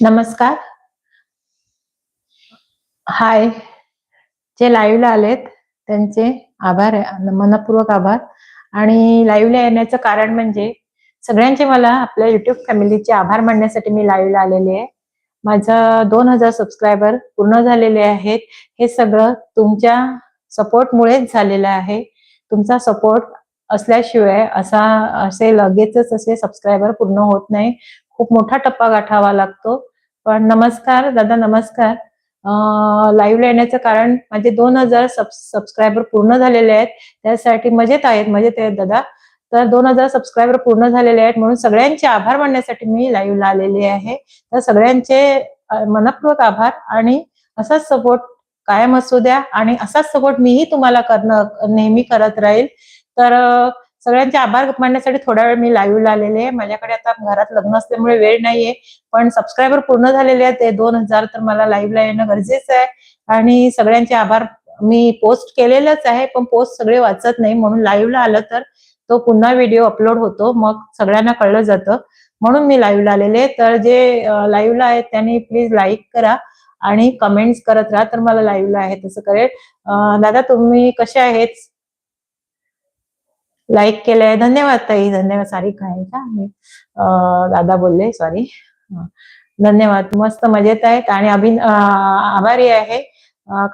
नमस्कार. हाय जे लाईव्हला आलेत त्यांचे आभार मनपूर्वक आभार. आणि लाईव्हला येण्याचं कारण म्हणजे सगळ्यांचे मला आपल्या युट्यूब फॅमिलीचे आभार मानण्यासाठी मी लाईव्हला आलेले आहे. माझं दोन हजार सबस्क्रायबर पूर्ण झालेले आहेत. हे सगळं तुमच्या सपोर्टमुळेच झालेलं आहे. तुमचा सपोर्ट असल्याशिवाय असा असे लगेचच असे सबस्क्रायबर पूर्ण होत नाही. खूप मोठा टप्पा गाठावा लागतो. पण नमस्कार दादा नमस्कार. लाईव्हला येण्याचं कारण माझे दोन हजार सब सबस्क्रायबर पूर्ण झालेले आहेत. त्यासाठी मजेत आहेत मजेत आहेत दादा. तर दोन हजार सबस्क्रायबर पूर्ण झालेले आहेत म्हणून सगळ्यांचे आभार मानण्यासाठी मी लाईव्हला आलेले आहे. तर सगळ्यांचे मनपूर्वक आभार आणि असाच सपोर्ट कायम असू द्या आणि असाच सपोर्ट मीही तुम्हाला करणं नेहमी करत राहील. तर सगळ्यांचे आभार मानण्यासाठी थोडा वेळ मी लाईव्हला आलेले आहे. माझ्याकडे आता घरात लग्न असल्यामुळे वेळ नाहीये. पण सबस्क्रायबर पूर्ण झालेले आहेत. ते दोन हजार तर मला लाईव्हला येणं गरजेचं आहे. आणि सगळ्यांचे आभार मी पोस्ट केलेलंच आहे. पण पोस्ट सगळे वाचत नाही. म्हणून लाईव्हला आलं तर तो पुन्हा व्हिडिओ अपलोड होतो. मग सगळ्यांना कळलं जातं. म्हणून मी लाईव्हला आलेले तर जे लाईव्हला आहेत त्यांनी प्लीज लाईक करा. आणि कमेंट्स करत राहा. तर मला लाईव्हला आहे तसं करेल दादा तुम्ही कसे आहेत? लाईक केलंय. धन्यवाद ताई. धन्यवाद. सारी काय का दादा बोलले. सॉरी धन्यवाद. मस्त मजेत आहेत. आणि अभिन आभारी आहे.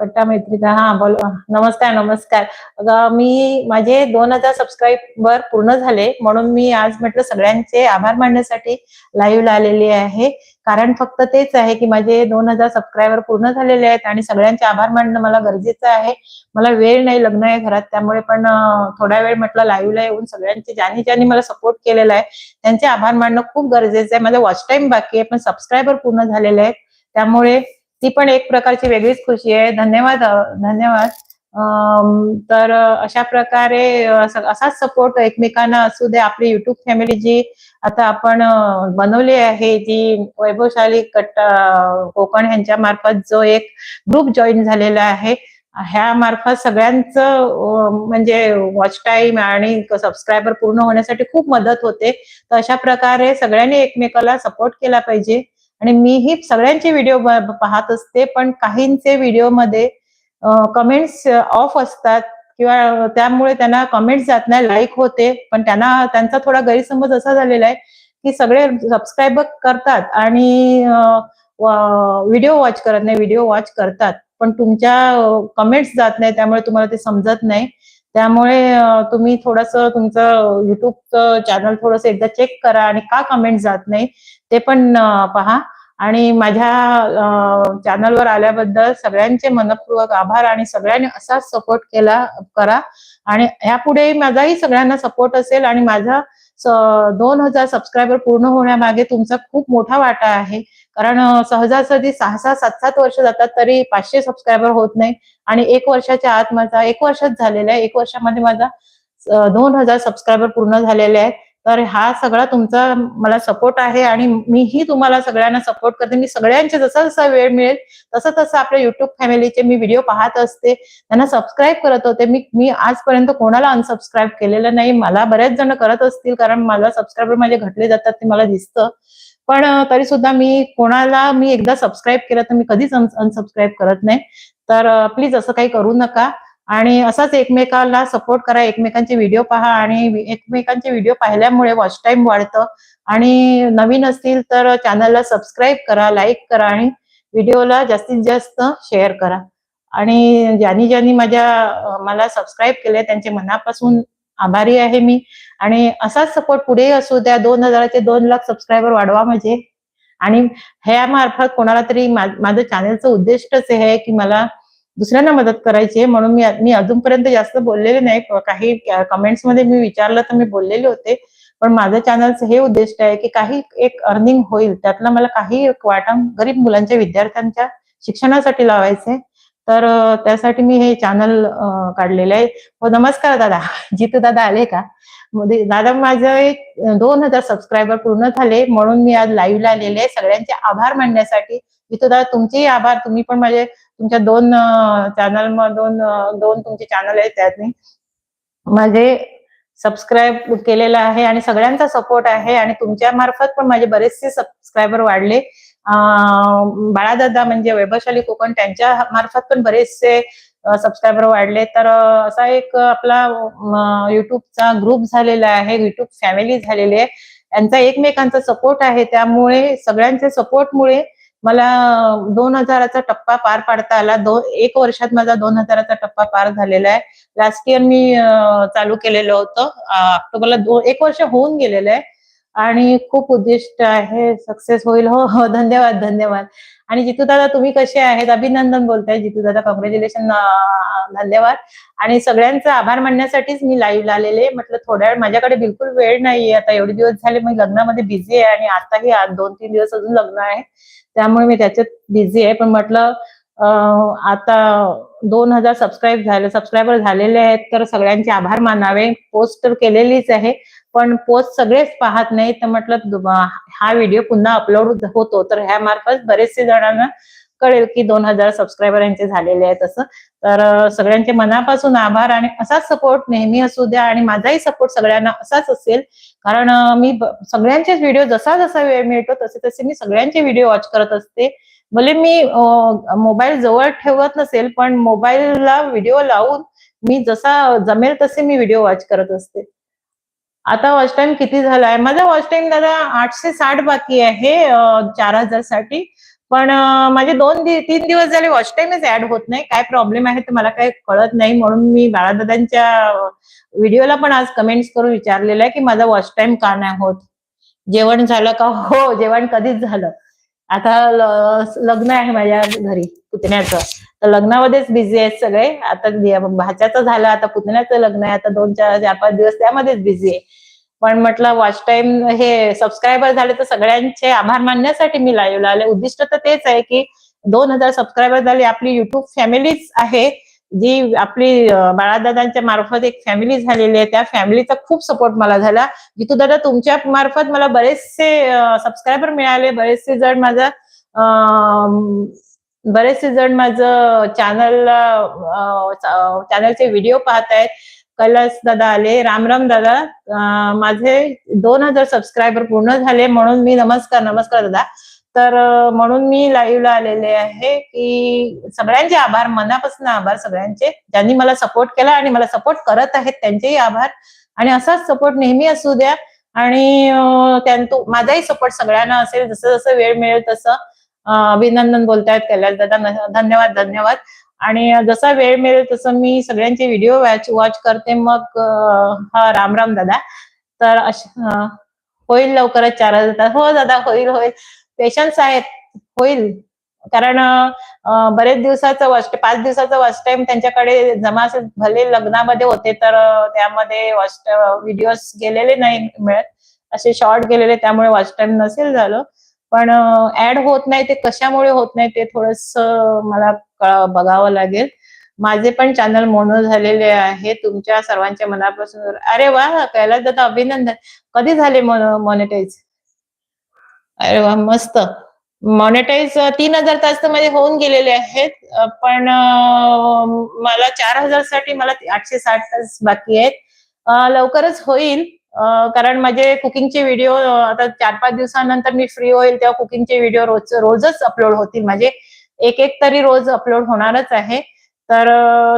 कट्टा मैत्रीचा. हा बोल नमस्कार नमस्कार. अगं, मी माझे दोन हजार सबस्क्राईबर पूर्ण झाले. म्हणून मी आज म्हटलं सगळ्यांचे आभार मानण्यासाठी लाईव्हला आलेली आहे. कारण फक्त तेच आहे की माझे दोन हजार सबस्क्रायबर पूर्ण झालेले आहेत आणि सगळ्यांचे आभार मानणं मला गरजेचं आहे. मला वेळ नाही लग्न आहे घरात त्यामुळे पण थोडा वेळ म्हटलं लाईव्हला येऊन सगळ्यांचे ज्यांनी ज्यांनी मला सपोर्ट केलेला आहे त्यांचे आभार मानणं खूप गरजेचं आहे. माझा वॉच टाइम बाकी आहे पण सबस्क्रायबर पूर्ण झालेले आहेत. त्यामुळे ती पण एक प्रकारची वेगळीच खुशी आहे. धन्यवाद धन्यवाद. तर अशा प्रकारे असाच सपोर्ट एकमेकांना असू दे. आपली युट्यूब फॅमिली जी आता आपण बनवली आहे जी वैभवशाली कट कोकण यांच्या मार्फत जो एक ग्रुप जॉईन झालेला आहे ह्या मार्फत सगळ्यांचं म्हणजे वॉच टाईम आणि सबस्क्रायबर पूर्ण होण्यासाठी खूप मदत होते. तर अशा प्रकारे सगळ्यांनी एकमेकाला सपोर्ट केला पाहिजे. आणि मीही सगळ्यांचे व्हिडिओ पाहत असते पण काहींचे व्हिडिओमध्ये कमेंट्स ऑफ असतात किंवा त्यामुळे त्यांना कमेंट्स जात नाही लाईक होते. पण त्यांना त्यांचा थोडा गैरसमज असा झालेला आहे की सगळे सबस्क्राईब करतात आणि व्हिडिओ वॉच करत नाही व्हिडिओ वॉच करतात. पण तुमच्या कमेंट्स जात नाही त्यामुळे तुम्हाला ते समजत नाही. त्यामुळे तुम्ही थोडंसं तुमचं युट्यूबचं चॅनल थोडंसं एकदा चेक करा आणि का कमेंट जात नाही ते पण पहा. आणि माझ्या चॅनलवर आल्याबद्दल सगळ्यांचे मनपूर्वक आभार आणि सगळ्यांनी असाच सपोर्ट केला करा. आणि यापुढेही माझाही सगळ्यांना सपोर्ट असेल आणि माझा दोन हजार सबस्क्रायबर पूर्ण होण्यामागे तुमचा खूप मोठा वाटा आहे. कारण सहजासहजी सहा सहा सात सात वर्ष जातात तरी पाचशे सबस्क्रायबर होत नाही. आणि एक वर्षाच्या आत माझा एक वर्षात झालेला आहे एक वर्षामध्ये माझा दोन हजार सबस्क्रायबर पूर्ण झालेले आहेत. तर हा सगळा तुमचा मला सपोर्ट आहे आणि मीही तुम्हाला सगळ्यांना सपोर्ट करते. मी सगळ्यांचे जसा जसा वेळ मिळेल तसं तसं आपल्या युट्यूब फॅमिलीचे मी व्हिडिओ पाहत असते. त्यांना सबस्क्राईब करत होते. मी मी आजपर्यंत कोणाला अनसबस्क्राईब केलेलं नाही. मला बरेच जण करत असतील कारण मला सबस्क्रायबर माझे घटले जातात ते मला दिसतं. पण तरी सुद्धा मी कोणाला मी एकदा सबस्क्राईब केलं तर मी कधीच अनसबस्क्राईब करत नाही. तर प्लीज असं काही करू नका. आणि असाच एकमेकाला सपोर्ट करा एकमेकांचे व्हिडिओ पहा आणि एकमेकांचे व्हिडिओ पाहिल्यामुळे वॉच टाइम वाढतं. आणि नवीन असतील तर चॅनलला सबस्क्राईब करा लाईक करा आणि व्हिडिओला जास्तीत जास्त शेअर करा. आणि ज्यांनी ज्यांनी माझ्या मला सबस्क्राईब केले त्यांचे मनापासून आभारी आहे मी. आणि असाच सपोर्ट पुढेही असू द्या दोन हजाराचे दोन लाख सबस्क्रायबर वाढवा म्हणजे. आणि ह्या मार्फत कोणाला तरी माझं चॅनलचं उद्दिष्टच हे आहे की मला दुसऱ्यांना मदत करायची आहे. म्हणून मी मी अजूनपर्यंत जास्त बोललेले नाही. काही कमेंट्समध्ये मी विचारलं तर मी बोललेले होते. पण माझं चॅनलचं हे उद्दिष्ट आहे की काही एक अर्निंग होईल. त्यातला मला काही वाटा गरीब मुलांच्या विद्यार्थ्यांच्या शिक्षणासाठी लावायचंय तर त्यासाठी मी हे चॅनल काढलेलं आहे. हो नमस्कार दादा. जितू दादा आले का? दादा माझं एक दोन हजार सबस्क्रायबर पूर्ण झाले. म्हणून मी आज लाईव्हला आलेले आहे. सगळ्यांचे आभार मानण्यासाठी. जितू दादा तुमचेही आभार. तुम्ही पण माझे तुमच्या दोन चॅनल मधून दोन तुमचे चॅनल आहेत त्यातनी माझे सबस्क्राईब केलेलं आहे आणि सगळ्यांचा सपोर्ट आहे आणि तुमच्या मार्फत पण माझे बरेचसे सबस्क्रायबर वाढले. बाळादादा म्हणजे वैभवशाली कोकण त्यांच्या मार्फत पण बरेचसे सबस्क्रायबर वाढले तर असा एक आपला युट्यूबचा ग्रुप झालेला आहे युट्यूब फॅमिली झालेली आहे. यांचा एकमेकांचा सपोर्ट आहे त्यामुळे सगळ्यांच्या सपोर्टमुळे मला दोन हजाराचा टप्पा पार पाडता आला. दोन एक वर्षात माझा दोन हजाराचा टप्पा पार झालेला आहे. लास्ट इयर मी चालू केलेलं होतं. ऑक्टोबरला दोन एक वर्ष होऊन गेलेलं आहे. आणि खूप उद्दिष्ट आहे सक्सेस होईल. हो हो धन्यवाद धन्यवाद. आणि जितू दादा तुम्ही कसे आहेत? अभिनंदन बोलताय जितू दादा. कॉंग्रॅच्युलेशन धन्यवाद. आणि सगळ्यांचा आभार मानण्यासाठीच मी लाईव्ह आलेले म्हटलं थोड्या वेळ माझ्याकडे बिलकुल वेळ नाहीये. आता एवढे दिवस झाले मी लग्नामध्ये बिझी आहे आणि आताही आज दोन तीन दिवस अजून लग्न आहे. त्यामुळे मी त्याच्यात बिझी आहे. पण म्हटलं आता दोन हजार सबस्क्राईब झाले सबस्क्रायबर झालेले आहेत तर सगळ्यांचे आभार मानावे. पोस्ट तर केलेलीच आहे. पण पोस्ट सगळेच पाहत नाही तर म्हटलं हा व्हिडिओ पुन्हा अपलोड होतो. तर ह्या मार्फत बरेचसे जणांना कळेल की दोन हजार सबस्क्रायबर यांचे झालेले आहेत असं. तर सगळ्यांचे मनापासून आभार आणि असाच सपोर्ट नेहमी असू द्या आणि माझाही सपोर्ट सगळ्यांना असाच असेल. कारण मी सगळ्यांचेच व्हिडिओ जसा जसा वेळ मिळतो तसे तसे मी सगळ्यांचे व्हिडिओ वॉच करत असते. भले मी मोबाईल जवळ ठेवत नसेल पण मोबाईलला व्हिडिओ लावून मी जसा जमेल तसे मी व्हिडिओ वॉच करत असते. आता वॉच टाइम किती झाला आहे माझा वॉच टाइम दादा आठशे साठ बाकी आहे चार हजारसाठी पण माझे दोन दि- तीन दिवस झाले वॉच टाइमच ऍड होत नाही. काय प्रॉब्लेम आहे ते मला काही कळत नाही. म्हणून मी बाळादादांच्या व्हिडिओला पण आज कमेंट्स करून विचारलेलं आहे की माझा वॉच टाइम का नाही होत? जेवण झालं का? हो जेवण कधीच झालं. आता लग्न आहे माझ्या घरी पुतण्याचं. तर लग्नामध्येच बिझी आहेत सगळे. आता भाच्याचं झालं आता पुतण्याचं लग्न आहे. आता दोन चार चार पाच दिवस त्यामध्येच बिझी आहे. पण म्हटलं वॉच टाइम हे सबस्क्रायबर झाले तर सगळ्यांचे आभार मानण्यासाठी मी लाईव्हला आले. उद्दिष्ट तर तेच आहे की दोन हजार सबस्क्रायबर झाले. आपली युट्यूब फॅमिलीच आहे. जी आपली बाळादादांच्या मार्फत एक फॅमिली झालेली आहे त्या फॅमिलीचा खूप सपोर्ट मला झाला. जितू दादा तुमच्या मार्फत मला बरेचसे सबस्क्रायबर मिळाले बरेचसे जण माझा बरेचसे जण माझं चॅनल चॅनलचे व्हिडिओ पाहत आहेत. कैलास दादा आले राम राम दादा माझे दोन हजार सबस्क्रायबर पूर्ण झाले म्हणून मी नमस्कार नमस्कार दादा. तर म्हणून मी लाईव्हला आलेले आहे की सगळ्यांचे आभार मनापासून आभार सगळ्यांचे. ज्यांनी मला सपोर्ट केला आणि मला सपोर्ट करत आहेत त्यांचेही आभार. आणि असाच सपोर्ट नेहमी असू द्या. आणि अं, माझाही सपोर्ट सगळ्यांना असेल जसं जसं वेळ मिळेल तसं. अभिनंदन बोलतायत कैलास दादा धन्यवाद धन्यवाद. आणि जसा वेळ मिळेल तसं मी सगळ्यांचे व्हिडिओ वॉच वॉच करते. मग हा राम राम दादा. तर अश- होईल लवकरच चार हजार. हो दादा होईल होईल. पेशन्स आहेत होईल. कारण बरेच दिवसाचं वॉश पाच दिवसाचा वॉच टाइम त्यांच्याकडे जमा भले लग्नामध्ये होते तर त्यामध्ये वॉच व्हिडिओज गेलेले नाही मिळत. असे शॉर्ट गेलेले त्यामुळे वॉच टाइम नसेल झालं. पण ऍड होत नाही ते कशामुळे होत नाही ते थोडस मला बघावं लागेल. माझे पण चॅनल मोनो झालेले आहे तुमच्या सर्वांच्या मनापासून. अरे वा कैलास दादा अभिनंदन. कधी झाले मॉनिटाईज? अरे वा मस्त. मॉनिटाईज तीन हजार तास तर माझे होऊन गेलेले आहेत पण मला चार हजारसाठी मला आठशे साठ तास बाकी आहेत. लवकरच होईल कारण माझे कुकिंगचे व्हिडिओ आता चार पाच दिवसानंतर मी फ्री होईल तेव्हा कुकिंगचे व्हिडिओ रोज रोजच अपलोड होतील. माझे एक एक तरी रोज अपलोड होणारच आहे. तर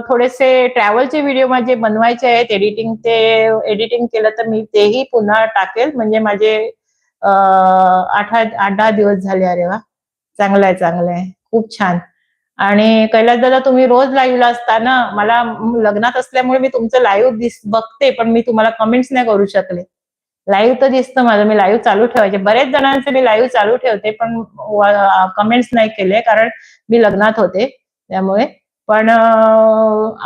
थोडेसे ट्रॅव्हलचे व्हिडिओ माझे बनवायचे आहेत. एडिटिंग ते एडिटिंग केलं तर मी तेही पुन्हा टाकेल. म्हणजे माझे आठ आठ दहा दिवस झाले अरे वा. चांगलं आहे चांगलं आहे. खूप छान. आणि कैलास दादा तुम्ही रोज लाईव्हला असता ना मला लग्नात असल्यामुळे मी तुमचं लाईव्ह दिस बघते पण मी तुम्हाला कमेंट्स नाही करू शकले. लाईव्ह तर दिसतं माझं मी लाईव्ह चालू ठेवायचे. बरेच जणांचे मी लाईव्ह चालू ठेवते पण कमेंट्स नाही केले कारण मी लग्नात होते त्यामुळे पण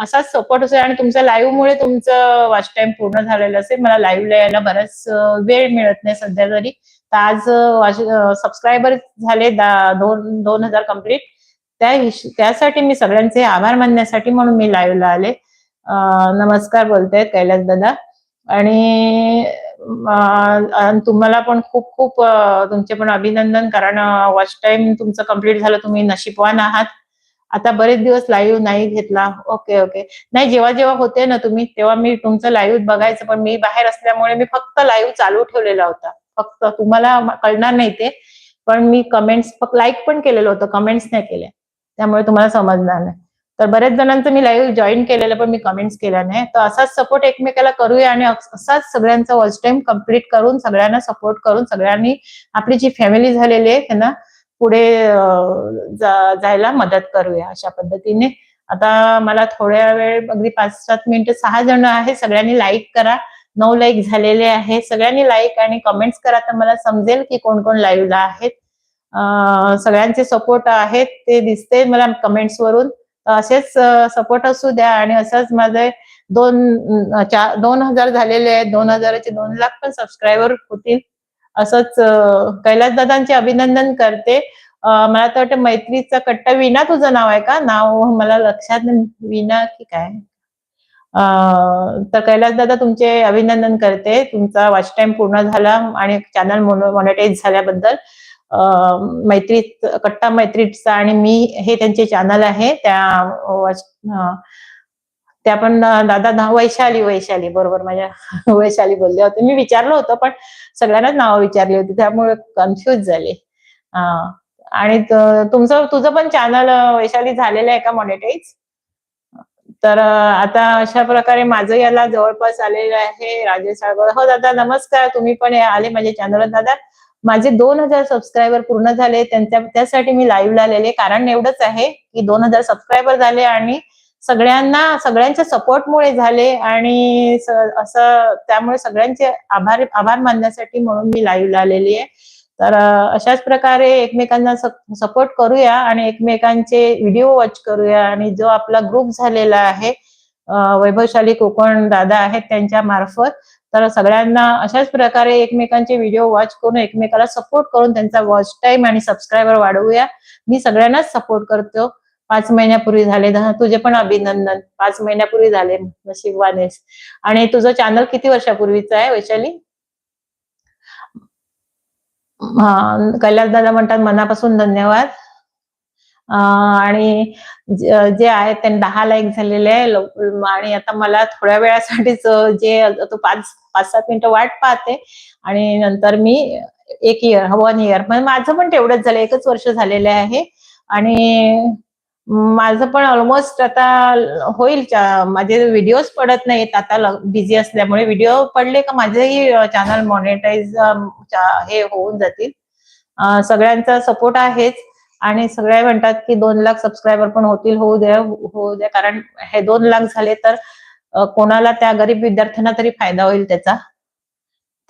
असाच सपोर्ट असेल आणि तुमच्या लाईव्ह मुळे तुमचं वॉच टाइम पूर्ण झालेलं असेल. मला लाईव्हला यायला बराच वेळ मिळत नाही सध्या तरी. तर आज सबस्क्रायबर झाले दोन दोन हजार कंप्लीट त्या त्यासाठी मी सगळ्यांचे आभार मानण्यासाठी म्हणून मी लाईव्हला आले. नमस्कार बोलते कैलास दादा. आणि तुम्हाला पण खूप खूप तुमचे पण अभिनंदन. कारण वॉच टाइम तुमचं कंप्लीट झालं तुम्ही नशीबवान आहात. आता बरेच दिवस लाईव्ह नाही घेतला. ओके ओके नाही जेव्हा जेव्हा होते ना तुम्ही तेव्हा मी तुमचं लाईव्ह बघायचं पण मी बाहेर असल्यामुळे मी फक्त लाईव्ह चालू ठेवलेला होता. फक्त तुम्हाला कळणार नाही ते पण मी कमेंट्स फक्त लाईक पण केलेलं होतं कमेंट्स नाही केल्या. त्यामुळे तुम्हाला समजणार नाही. तर बऱ्याच जणांचं मी लाईव्ह जॉईन केलेलं पण मी कमेंट्स केल्या नाही. तर असाच सपोर्ट एकमेकाला करूया आणि असाच सगळ्यांचा वॉच टाइम कंप्लीट करून सगळ्यांना सपोर्ट करून सगळ्यांनी आपली जी फॅमिली झालेली आहे त्यांना पुढे जायला मदत करूया अशा पद्धतीने. आता मला थोड्या वेळ अगदी पाच सात मिनिटं सहा जण आहे सगळ्यांनी लाईक करा. नऊ लाईक झालेले आहे सगळ्यांनी लाईक आणि कमेंट्स करा तर मला समजेल की कोण कोण लाईव्हला आहेत. सगळ्यांचे सपोर्ट आहेत ते दिसते मला कमेंट्स वरून. असेच सपोर्ट असू द्या आणि असंच माझे दोन चार दोन हजार झालेले आहेत. दोन हजाराचे दोन लाख पण सबस्क्रायबर होतील. असंच अं, कैलास दादांचे अभिनंदन करते. मला तर वाटतं मैत्रीचा कट्टा विना तुझं नाव आहे का? नाव मला लक्षात नाही. विना की काय? तर कैलास दादा तुमचे अभिनंदन करते. तुमचा वॉच टाइम पूर्ण झाला आणि चॅनल मॉनिटाईज झाल्याबद्दल. मैत्री कट्टा मैत्रीचा आणि मी हे त्यांचे चॅनल आहे. त्या वॉच त्या पण दादा ना- वैशाली वैशाली बरोबर माझ्या वैशाली बोलले होते. मी विचारलं होतं पण सगळ्यांनाच नावं विचारली होती त्यामुळे कन्फ्युज झाले. आणि तुमचं तुझं पण चॅनल वैशाली झालेलं आहे का मॉनिटाईज तर आता अशा प्रकारे माझं याला जवळपास आलेलं आहे राजेश साळगर हो दादा नमस्कार. तुम्ही पण आले माझ्या चॅनलवर दादा माझे दोन हजार सबस्क्रायबर पूर्ण झाले. त्यांच्या त्यासाठी मी लाईव्ह आलेले. कारण एवढंच आहे की दोन हजार सबस्क्रायबर झाले आणि सगळ्यांना सगळ्यांच्या सपोर्टमुळे झाले आणि असं त्यामुळे सगळ्यांचे आभार आभार मानण्यासाठी म्हणून मी लाईव्ह आलेली आहे. तर अशाच प्रकारे एकमेकांना सपोर्ट करूया आणि एकमेकांचे व्हिडिओ वॉच करूया. आणि जो आपला ग्रुप झालेला आहे वैभवशाली कोकण दादा आहेत त्यांच्या मार्फत तर सगळ्यांना अशाच प्रकारे एकमेकांचे व्हिडिओ वॉच करून एकमेकाला सपोर्ट करून त्यांचा वॉच टाइम आणि सबस्क्रायबर वाढवूया. मी सगळ्यांनाच सपोर्ट करतो. पाच महिन्यापूर्वी झाले. तुझे पण अभिनंदन. पाच महिन्यापूर्वी झाले नशीबवानेस आणि तुझं चॅनल किती वर्षापूर्वीचं आहे वैशाली? हा कैलास दादा म्हणतात मनापासून धन्यवाद. आणि जे आहेत त्यांनी दहा लाईक झालेले आहे. आणि आता मला थोड्या वेळासाठीच जे तो पाच पाच सात मिनिटं वाट पाहते. आणि नंतर मी एक इयर वन इयर म्हणजे माझं पण तेवढंच झालं. एकच वर्ष झालेलं आहे. आणि माझं पण ऑलमोस्ट आता होईल माझे व्हिडिओज पडत नाहीत. आता बिझी असल्यामुळे व्हिडिओ पडले का माझेही चॅनल मॉनिटाईज हे होऊन जातील. सगळ्यांचा सपोर्ट आहेच. आणि सगळे म्हणतात की दोन लाख सबस्क्रायबर पण होतील होऊ द्या होऊ द्या. कारण हे दोन लाख झाले तर कोणाला त्या गरीब विद्यार्थ्यांना तरी फायदा होईल त्याचा.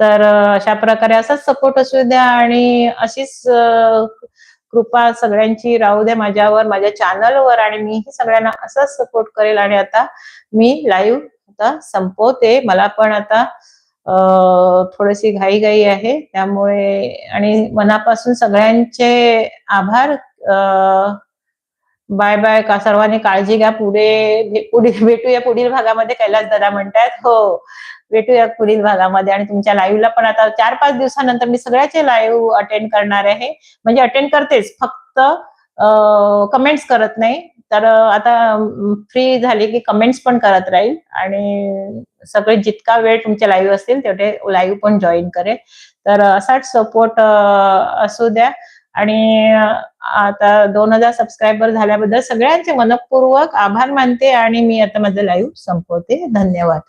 तर अशा प्रकारे असाच सपोर्ट असू द्या. आणि अशीच कृपा सगळ्यांची राहू द्या माझ्यावर माझ्या चॅनलवर आणि मीही सगळ्यांना असाच सपोर्ट करेल आणि आता मी लाईव्ह आता संपवते. मला पण आता थोडीशी घाई घाई आहे. त्यामुळे आणि मनापासून सगळ्यांचे आभार. बाय बाय का सर्वांनी काळजी घ्या. पुढे पुढे भेटूया पुढील भागामध्ये. कैलास दादा म्हणतात हो. भेटूया पुढील भागामध्ये. आणि तुमच्या लाईव्हला पण आता चार पाच दिवसानंतर मी सगळ्याचे लाईव्ह अटेंड करणार आहे. म्हणजे अटेंड करतेच. फक्त कमेंट्स करत नाही. तर आता फ्री झाली की कमेंट्स पण करत राहील. आणि सगळे जितका वेळ तुमचे लाईव्ह असतील तेवढे लाईव्ह पण जॉईन करेल. तर असाच सपोर्ट असू द्या. आणि आता दोन हजार सबस्क्रायबर झाल्याबद्दल सगळ्यांचे मनपूर्वक आभार मानते आणि मी आता माझं लाईव्ह संपवते. धन्यवाद.